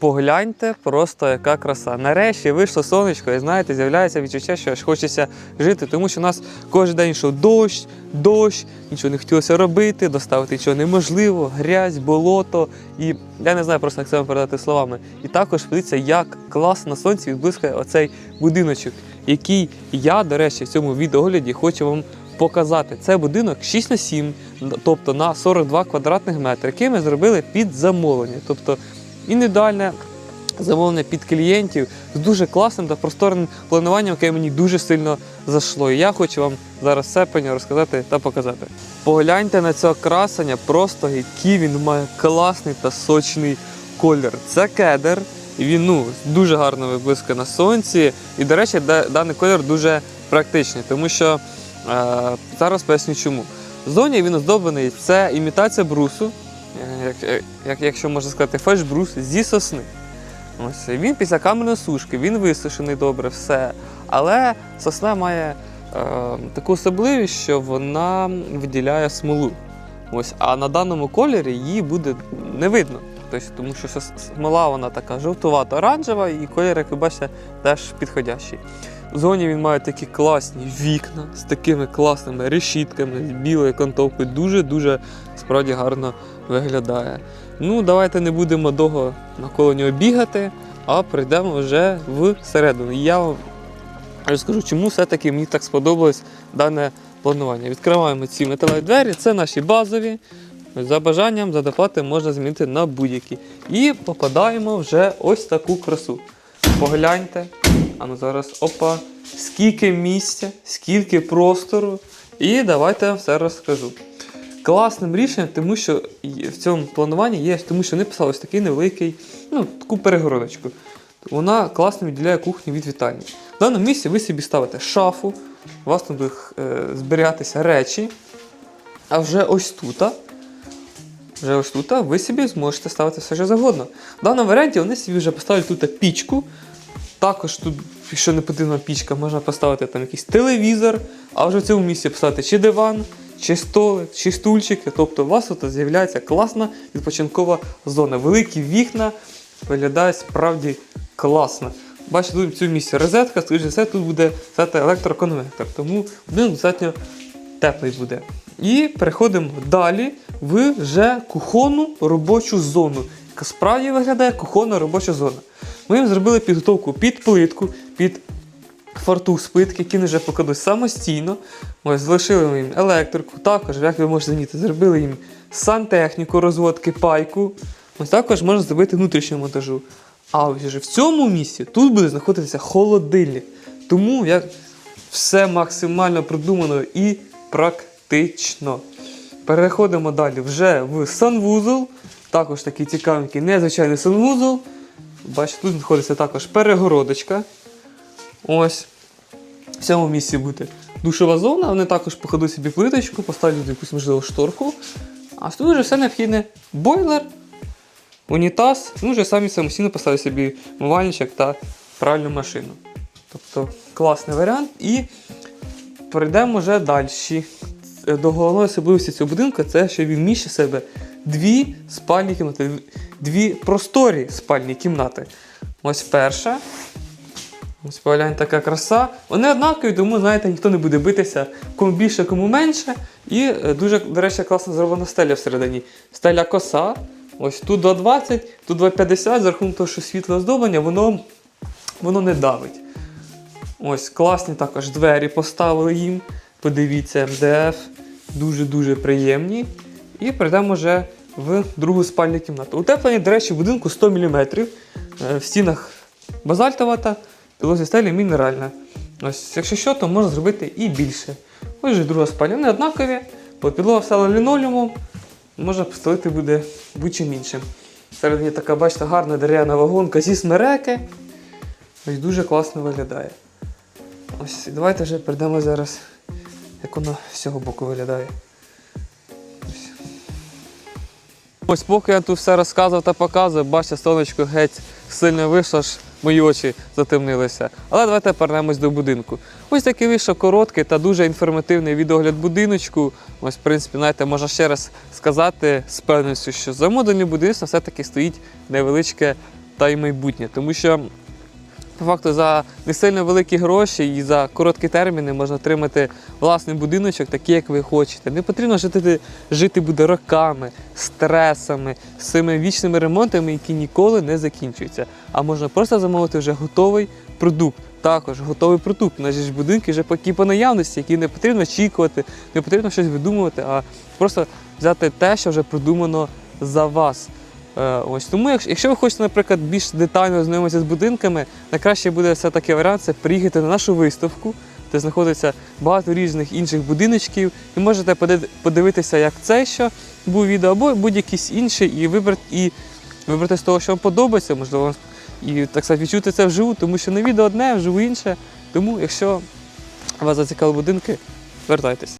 Погляньте, просто яка краса. Нарешті вийшло сонечко, і знаєте, з'являється відчуття, що аж хочеться жити, тому що у нас кожен день йшов дощ, дощ, нічого не хотілося робити, доставити нічого неможливо, грязь, болото. І я не знаю просто, як це передати словами. І також подивіться, як класно сонці відблискає оцей будиночок, який я, до речі, в цьому відеогляді хочу вам показати. Це будинок 6 на 7, тобто на 42 квадратних метри, який ми зробили під замовлення. Тобто індивідуальне замовлення під клієнтів з дуже класним та просторним плануванням, яке мені дуже сильно зайшло. І я хочу вам зараз все про нього розказати та показати. Погляньте на цього красення, просто який він має класний та сочний колір. Це кедр. Він ну, дуже гарно виблискує на сонці. І, до речі, даний колір дуже практичний, тому що е, зараз поясню чому. Ззовні він оздоблений, це імітація брусу, як, як, якщо можна сказати, фальш-брус зі сосни. Ось він після камерної сушки, він висушений добре, все. Але сосна має е, таку особливість, що вона виділяє смолу. Ось, а на даному кольорі її буде не видно. Тобто, тому що смола вона така жовтувато-оранжева, і колір, як ви бачите, теж підходящий. В зоні він має такі класні вікна з такими класними решітками, з білою кантовкою. Дуже-дуже справді гарно виглядає. Ну, давайте не будемо довго навколо нього бігати, а прийдемо вже всередину. Я вам розкажу, чому все-таки мені так сподобалось дане планування. Відкриваємо ці металеві двері, це наші базові. За бажанням задоплати можна змінити на будь-які. І попадаємо вже ось таку красу. Погляньте. А ну зараз опа. Скільки місця, скільки простору. І давайте я вам все розкажу. Класним рішенням, тому що в цьому плануванні є, тому що вони писали ось такий невеликий, ну, таку перегородочку. Вона класно відділяє кухню від вітальні. В даному місці ви собі ставите шафу, у вас там будуть е, зберігатися речі. А вже ось тут, вже ось тут ви собі зможете ставити все що завгодно. В даному варіанті вони собі вже поставили тут пічку. Також тут, якщо не потрібна пічка, можна поставити там якийсь телевізор, а вже в цьому місці поставити чи диван, чи столик, чи стульчики. Тобто у вас тут з'являється класна відпочинкова зона. Великі вікна виглядають справді класно. Бачите, тут цьому місці розетка, скоріше все, тут буде електроконвектор, тому будинок достатньо теплий буде. І переходимо далі в вже кухонну робочу зону, яка справді виглядає кухонна робоча зона. Ми їм зробили підготовку під плитку, під фартух які вони вже покладуть самостійно. Ось залишили їм електрику, також, як ви можете замітити, зробили їм сантехніку, розводки, пайку. Ось також можна зробити внутрішню монтажу. А ось вже в цьому місці тут буде знаходитися холодильник. Тому як все максимально продумано і практично. Переходимо далі вже в санвузол. Також такий цікавенький незвичайний санвузол. Бачите, тут знаходиться також перегородочка. Ось. В цьому місці буде душова зона. Вони також покладуть собі плиточку, поставлять якусь можливо шторку. А тут вже все необхідне. Бойлер, унітаз, ну вже самі самостійно поставити собі мивальничок та пральну машину. Тобто класний варіант. І перейдемо вже далі. Е, До головної особливості цього будинку це, що він вміщує себе дві спальні кімнати, дві просторі спальні кімнати. Ось перша. Ось поглянь, така краса. Вони однакові, тому, знаєте, ніхто не буде битися, кому більше, кому менше. І е, дуже, до речі, класно зроблена стеля всередині. Стеля коса. Ось тут 2,20, тут 2,50, за рахунок того, що світле оздоблення, воно, воно не давить. Ось класні також двері поставили їм. Подивіться, МДФ. Дуже-дуже приємні. І перейдемо вже в другу спальню кімнату. Утеплення, до речі, будинку 100 мм. Е, В стінах базальтова підлозі стелі мінеральна. Ось, якщо що, то можна зробити і більше. Ось друга спальня. Вони однакові, бо підлога встала лінолеумом, можна постелити буде будь-чим іншим. Всередині така, бачите, гарна дерев'яна вагонка зі смереки. Ось дуже класно виглядає. Ось давайте вже перейдемо зараз, як воно з цього боку виглядає. Ось. Ось поки я тут все розказував та показував, бачите, сонечко геть сильно вийшло, мої очі затемнилися. Але давайте повернемось до будинку. Ось такий вийшов короткий та дуже інформативний відогляд будиночку. Ось, в принципі, знаєте, можна ще раз сказати з певністю, що за модульним будинком все-таки стоїть невеличке та й майбутнє. Тому що по факту за не сильно великі гроші і за короткі терміни можна отримати власний будиночок, такий, як ви хочете. Не потрібно жити, жити буде роками, стресами, з цими вічними ремонтами, які ніколи не закінчуються. А можна просто замовити вже готовий продукт. Також готовий продукт. У нас ж будинки вже такі по наявності, які не потрібно очікувати, не потрібно щось видумувати, а просто взяти те, що вже продумано за вас. Е, Ось тому, якщо, ви хочете, наприклад, більш детально знайомитися з будинками, найкраще буде все-таки варіант це приїхати на нашу виставку, де знаходиться багато різних інших будиночків, і можете подивитися, як цей, що був відео, або будь-якийсь інший, і вибрати, і вибрати з того, що вам подобається, можливо, і так сказати, відчути це вживу, тому що на відео одне, вживу інше. Тому, якщо вас зацікавили будинки, звертайтесь.